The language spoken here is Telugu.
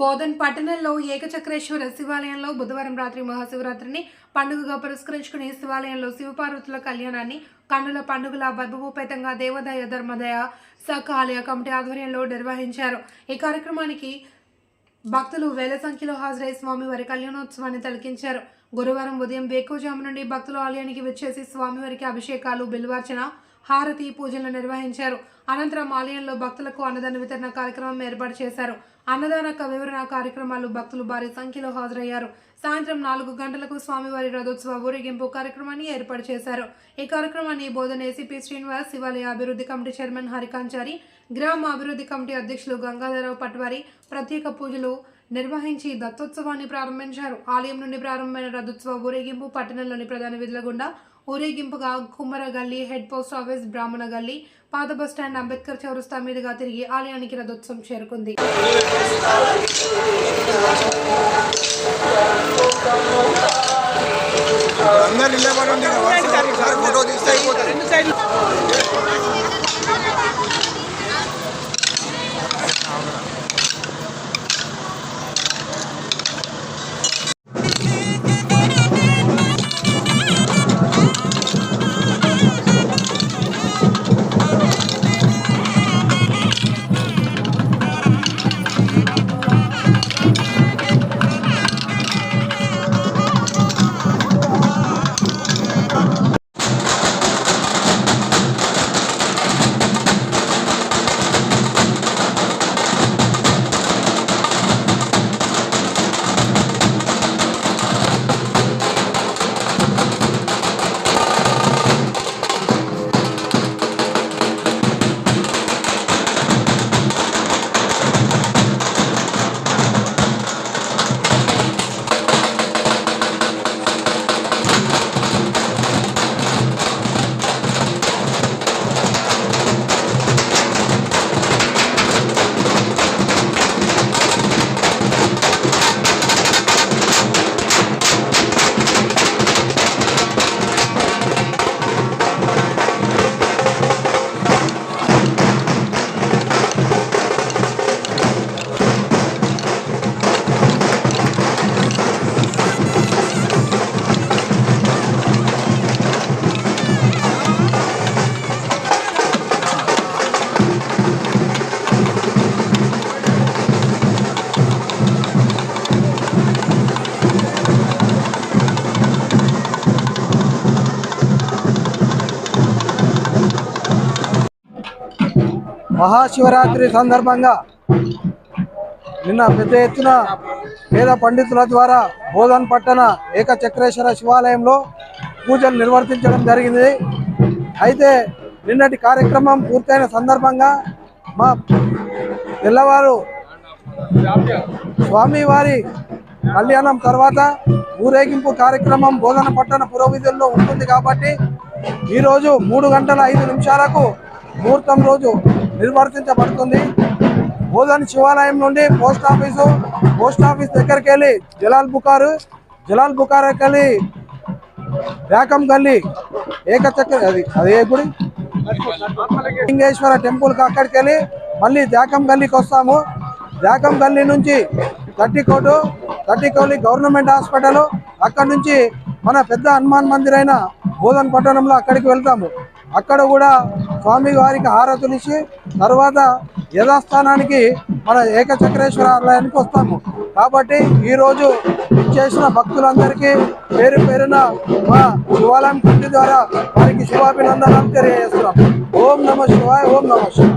బోధన్ పట్టణంలో ఏకచక్రేశ్వర శివాలయంలో బుధవారం రాత్రి మహాశివరాత్రిని పండుగగా పురస్కరించుకుని శివాలయంలో శివపార్వతుల కళ్యాణాన్ని కన్నుల పండుగల వైభవోపేతంగా దేవాదాయ ధర్మదయ శాఖ ఆలయ కమిటీ ఆధ్వర్యంలో నిర్వహించారు. ఈ కార్యక్రమానికి భక్తులు వేల సంఖ్యలో హాజరై స్వామివారి కళ్యాణోత్సవాన్ని తలకించారు. గురువారం ఉదయం వేకోజాము నుండి భక్తులు ఆలయానికి వచ్చేసి స్వామివారికి అభిషేకాలు బిల్వార్చన హారతి పూజలు నిర్వహించారు. అనంతరం ఆలయంలో భక్తులకు అన్నదాన వితరణ కార్యక్రమం ఏర్పాటు చేశారు. అన్నదాన వివరణ కార్యక్రమాలు భక్తులు భారీ సంఖ్యలో హాజరయ్యారు. సాయంత్రం నాలుగు గంటలకు స్వామివారి రథోత్సవ ఊరేగింపు కార్యక్రమాన్ని ఏర్పాటు చేశారు. ఈ కార్యక్రమాన్ని బోధన ఏసీపీ శ్రీనివాస్ శివాలయ అభివృద్ధి కమిటీ చైర్మన్ హరికాంచారి గ్రామ అభివృద్ధి కమిటీ అధ్యక్షులు గంగాధరరావు పట్వారి ప్రత్యేక పూజలు నిర్వహించి దత్తోత్సవాన్ని ప్రారంభించారు. ఆలయం నుండి ప్రారంభమైన రథోత్సవ ఊరేగింపు పట్టణంలోని ప్రధాన విధుల గుండా ఊరేగింపుగా కుమ్మర గల్లీ హెడ్ పోస్ట్ ఆఫీస్ బ్రాహ్మణ గల్లీ పాత బస్టాండ్ అంబేద్కర్ చౌరస్తా మీదుగా తిరిగి ఆలయానికి రథోత్సవం చేరుకుంది. అందరు నిలబడి మహాశివరాత్రి సందర్భంగా నిన్న పెద్ద ఎత్తున పేద పండితుల ద్వారా బోధన్ పట్టణ ఏకచక్రేశ్వర శివాలయంలో పూజలు నిర్వర్తించడం జరిగింది. అయితే నిన్నటి కార్యక్రమం పూర్తయిన సందర్భంగా మా తెల్లవారు స్వామివారి కళ్యాణం తర్వాత ఊరేగింపు కార్యక్రమం బోధన పట్టణ పురోవిధుల్లో ఉంటుంది కాబట్టి ఈరోజు మూడు గంటల ఐదు నిమిషాలకు ముహూర్తం రోజు నిర్వర్తించబడుతుంది. బోధన్ శివాలయం నుండి పోస్ట్ ఆఫీసు పోస్ట్ ఆఫీస్ దగ్గరికి వెళ్ళి జలాల్ బుకారు జలాల్ బుకార్కి వెళ్ళి వ్యాకం గల్లీ ఏకచక్ర అది అదే గుడి? లింగేశ్వర టెంపుల్కి అక్కడికి వెళ్ళి మళ్ళీ జాకం గల్లీకి వస్తాము. జాకం గల్లీ నుంచి తట్టికోటు తట్టికోలి గవర్నమెంట్ హాస్పిటల్ అక్కడ నుంచి మన పెద్ద హనుమాన్ మందిర్ అయిన బోధన్ పట్టణంలో అక్కడికి వెళ్తాము. అక్కడ కూడా స్వామి వారికి తర్వాత యథాస్థానానికి మన ఏకచక్రేశ్వర ఆలయానికి వస్తాము. కాబట్టి ఈరోజు చేసిన భక్తులందరికీ పేరు పేరున మా శివాలయం కమిటీ ద్వారా వారికి శుభాభినందనాలు తెలియజేస్తున్నాం. ఓం నమ శివాయ ఓం నమ శివాయ.